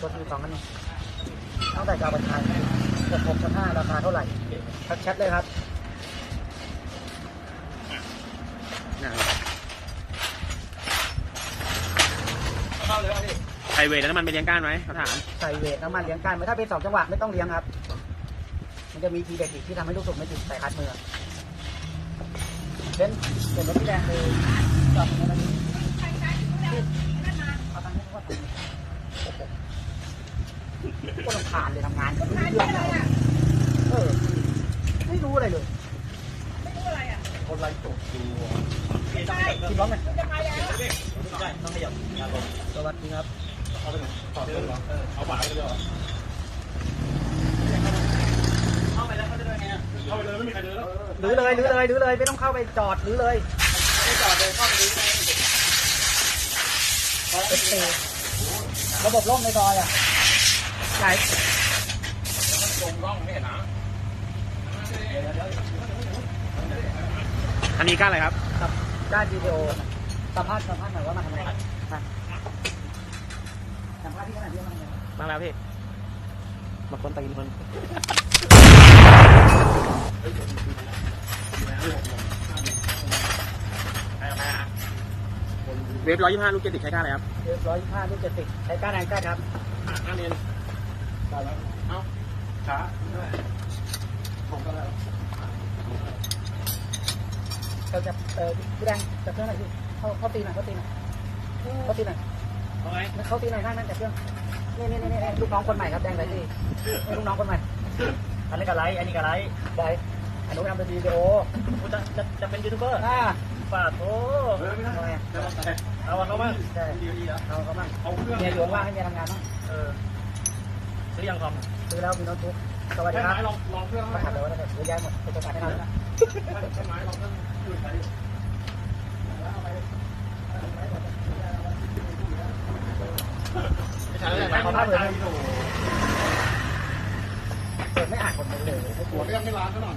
ตัวที่สองกันนี้ตั้งแต่กาวบัญชาหกหกชั้นห้าราคาเท่าไหร่ทักแชทเลยครับใส่เวทแล้วน้ำมันไปเลี้ยงก้านไหมเขาถามใส่เวทน้ำมันเลี้ยงก้านถ้าเป็นสองจังหวะไม่ต้องเลี้ยงครับ มันจะมีทีเด็ดอีกที่ทำให้ลูกสุกไม่ติดใส่คัดมือเป็นเป็นรถที่แรงเลยจอดในนั้นเอาตังค์ให้เขาก่อนโอ้โหก็ลำคาญเลยทำงานไม่รู้เรื่องเลยเออไม่รู้อะไรเลยคนไรตกดูกินร้องไหมใช่ต้องขยับงานลงสวัสดีครับเอาไปไหนต่อเดินเหรอเออเอาฝาไปเลยเหรอเข้าไปแล้วเขาจะเดินไงเข้าไปเลยไม่มีใครเดินแล้วหรือเลยหรือเลยหรือเลยไม่ต้องเข้าไปจอดหรือเลยไม่จอดเลยเข้าไปเลยเป็นเตระบบร่มในซอยอะ ไม่เห็นนะอันนี้ก้านอะไรครับ ครับด้านวิดีโอสัมภาษณ์สัมภาษณ์หน่อยว่ามาทำอะไรครับสัมภาษณ์ที่ขนาดที่ว่ามาทำอะไรมาแล้วพี่ มาคนตีนคนเวฟร้อยยี่ห้าลูกเจ็ดติดใช้ก้านอะไรครับเรียบร้อยห้าลูกเจ็ดสิบใช้ก้านแรงก้านครับก้านเนียน ได้แล้วเอ้าช้าผมก็แล้วเราจะเออพแดงจับเครื่องหน่อยพี่เข้าเขาตีหน่อยเข้าตีหน่อยเข้าตีหน่อยเอาไงเข้าตีหน่อยข้างนั้นจับเครื่องนี่นี่นี่นี่ลูกน้องคนใหม่ครับแดงไรที่นี่ลูกน้องคนใหม่อันนี้ก็ไลฟ์อันนี้ก็ไลฟ์ได้อนุทำเป็นวิดีโอกูจะจะจะเป็นยูทูบเบอร์อ่าฝาดโอ้ทำไมอะเอาเขาบ้างใช่ดีดีแล้วเอาเขาบ้างเอาเครื่องเมียอยู่ว่างให้เมียทำงานบ้างเออ ซื้อยังคอมซื้อแล้วมีโน้ตบุ๊กสวัสดีใช่คไหรับมลองลองเครื่องมาขัดเลยว่าจะซื้อย้ายหมดเป็นตัวการให้เราแล้วนะใช่ไหมลองเครื่องอื่นใช้ขอภาพเลยเปิดไม่อ่านคนเลยไม่กลัหัววเรื่องไม่ร้านซะหน่อย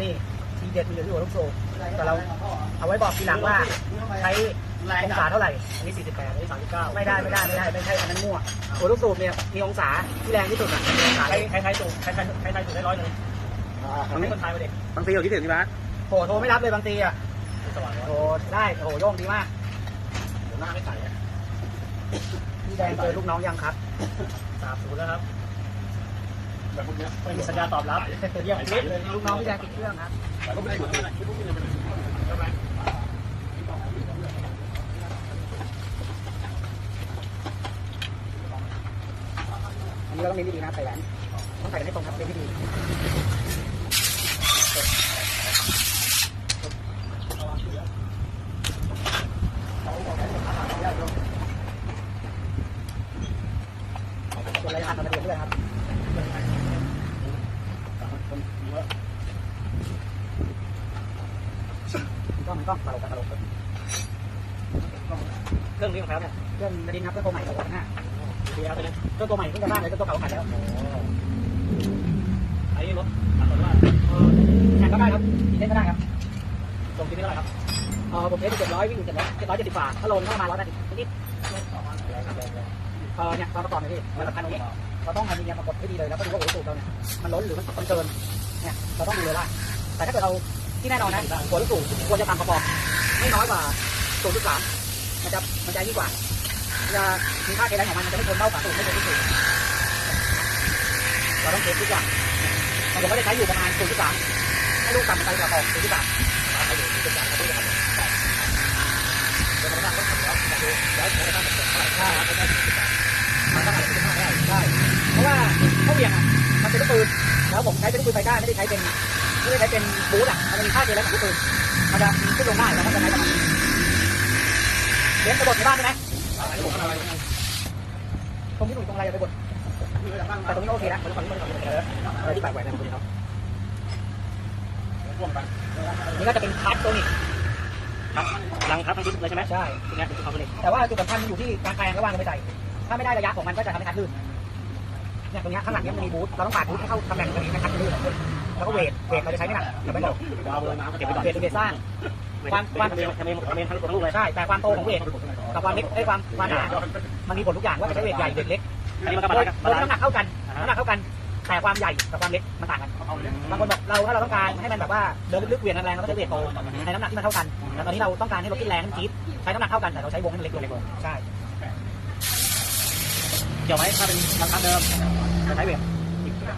นี่ทีเด็ดมีอยู่ที่หัวลูกโซ่แต่เราเอาไว้บอกทีหลังว่าใช้ องศาเท่าไหร่ อันนี้ 48 อันนี้ 39 ไม่ได้ไม่ได้ไม่ได้ไม่ใช่อันนั้นมั่วหัวลูกสูบเนี่ยมีองศาที่แรงที่สุดอะมีองศาใครใครใครถูกใครใครใครใครถูกได้ร้อยหนึ่งอันนี้คนไทยมาเด็กบางทีอยู่ที่ถึงพี่บาสโหโทรไม่รับเลยบางทีอะสว่างโทรได้โหโย่งดีมากหน้าไม่ใส่พี่แดงเจอลูกน้องยังครับสามศูนย์แล้วครับแบบพวกนี้ไม่มีสัญญาตอบรับเยี่ยมคลิปเลยลูกน้องพี่แดงติดเครื่องครับ แต่ก็ไม่ได้ถูกที่ไหน อันนี้เราต้องเน้นดีนะใส่แหวนต้องใส่กันให้ตรงครับเน้นดีส่วนอะไรหันมาเรียนด้วยครับก็มันก็ตลกตลกเครื่องนี้ของเขาเนี่ยเครื่องดินครับเครื่องใหม่ตัวห้าดีแล้ว เลยเครื่องตัวใหม่เพิ่งจะบ้าเลยเครื่องตัวเก่าขายแล้วไอ้รถตัดต่อว่าแข่งก็ได้ครับขี่เล่นก็ได้ครับตรงที่นี่เท่าไหร่ครับเออผมเทสเจ็ดร้อยวิ่งเจ็ดร้อยเจ็ดร้อยเจ็ดสิบบาทถ้าลงก็ประมาณร้อยแปดสิบนิดเออเนี่ยตอนประกอบเลยพี่มันสำคัญตรงนี้เราต้องเอามีเงียประกบให้ดีเลยแล้วก็ดูว่าหัวสูบเราเนี่ยมันล้นหรือมันมันเกินเนี่ยเราต้องดูเลยว่าแต่ถ้าเกิดเราที่แน่นอนนะหัวลูกสูบควรจะต่ำประกอบไม่น้อยกว่าสูบที่สามมันจะมันจะยิ่งกว่า จะมีค่าเคแรงของมันมันจะไม่ทนเท่ากับสูบไม่ทนที่สูบเราต้องเทสทุกอย่างผมก็จะใช้อยู่ประมาณสูบที่สามให้ลูกต่ำไปกว่าต่อสูบที่สามไปอยู่ที่เป็นการเขาด้วยกันเดี๋ยวเราต้องทำแล้วดูแล้วใช้ได้เท่าไหร่ค่าไม่ได้มันต้องอะไรที่มาได้ได้ เพราะว่าเขาเบี่ยงอะมันเป็นลูกปืนแล้วผมใช้เป็นลูกปืนไฟก้าไม่ได้ใช้เป็นไม่ได้ใช้เป็นบูทอะมันมีค่าเกณฑ์แล้วของลูกปืนมันจะขึ้นลงได้แล้วมันจะใช้ประมาณนี้เลี้ยงกระโดดในบ้านได้ไหม อะไรตรงที่หนุ่มตรงไรอย่าไปบดแต่ตรงนี้โอเคนะอะไรที่แปลกแหวกในของคุณเขาพ่วงไปนี่ก็จะเป็นคัสตัวนี้ครับลังครับทั้งชุดเลยใช่ไหมใช่ทีนี้เป็นเขาเลยแต่ว่าจุดสำคัญมันอยู่ที่การแปลงระหว่างลงไปใส่ถ้าไม่ได้ระยะของมันก็จะทำให้คัสลื่นเนี่ยตรงนี้ข้างหลังเนี้มันมีบูทเราต้องปาดบูทให้เข้าตำแหน่งตรงนี้ให้คัสลื่นแล้วก็เวทเวทเราจะใช้ไม่หนักแต่ไม่หนักดาเบอร์น้ำเก็บไปก่อนเวทเป็นเวทสร้างความความทำเองทำเองทำเองทั้งตัวลูกเลยใช่แต่ความโตของเวท กับความเล็กไอ้ยความความหนามันมีผลทุกอย่างว่าจะใช้เวทใหญ่เวทเล็กอันนี้มันก็มาโดยแล้วโดยน้ำหนักเท่ากันน้ำหนักเท่ากัน แต่ความใหญ่กับความเล็กมันต่างกันบางคนบอกเราถ้าเราต้องการให้มันแบบว่าเดินลึกๆเหวี่ยงแรงๆเราก็ใช้เวทโตในน้ำหนักที่มันเท่ากันแต่ตอนนี้เราต้องการให้รถที่แรงให้มันจี๊ดใช้น้ำหนักเท่ากันแต่เราใช้วงให้มันเล็กลงใช่เกี่ยวไหมถ้าเป็นรังคัดเดิมจะใช้เวท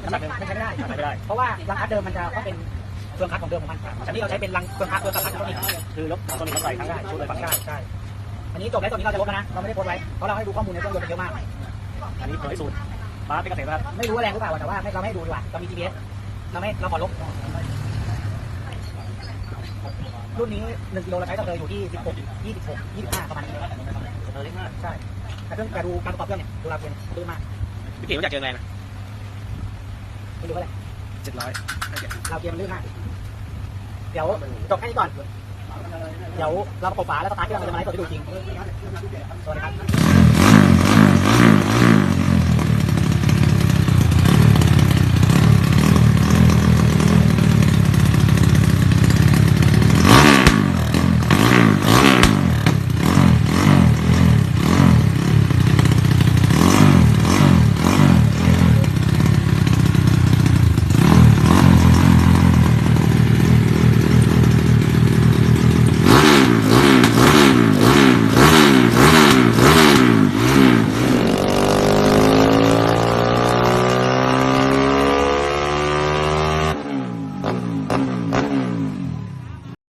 น้ำหนักเดิมไม่ใช้ไม่ได้ใช้ไม่ได้ เพราะว่ารังคัดเดิมมันจะต้องเป็นเครื่องคัดของเดิมของมันอันนี้เราใช้เป็นรังเครื่องคัดเครื่องคัดของตัวนี้คือยกตัวนี้มาใส่ทั้งชุดเลยฝั่งใช่ใช่ อันนี้จบแล้วตัวนี้เราจะลบแล้วนะ เราไม่ได้โพสต์ไว้ เพราะเราให้ดูข้อมูลในเครื่องยนต์ไปเยอะมาก อันนี้เผยสูตรบาสเป็นเกษตรครับ ไม่รู้ว่าแรงหรือเปล่าแต่ว่าไม่เราไม่ให้ดูดีกว่าเรามี GPS เราไม่ เราขอลบ รุ่นนี้1กิโลเราใช้ตะเกียอยู่ที่ 16 26 25 ประมาณนี้เออเล็กมากใช่ แต่เครื่องแต่ดูการประกอบเครื่องเนี่ยดูเราเพียงดื้อมากพี่เก๋มาจากเชียงรายนะไม่รู้ว่าอะไรเจ็ดร้อยเราเพียงมันดื้อมาก เดี๋ยวจบแค่นี้ก่อน เดี๋ยวเราประกบฝาแล้วสตาร์ทเครื่องเราจะมาไลฟ์สดให้ดูจริงสวัสดีครับ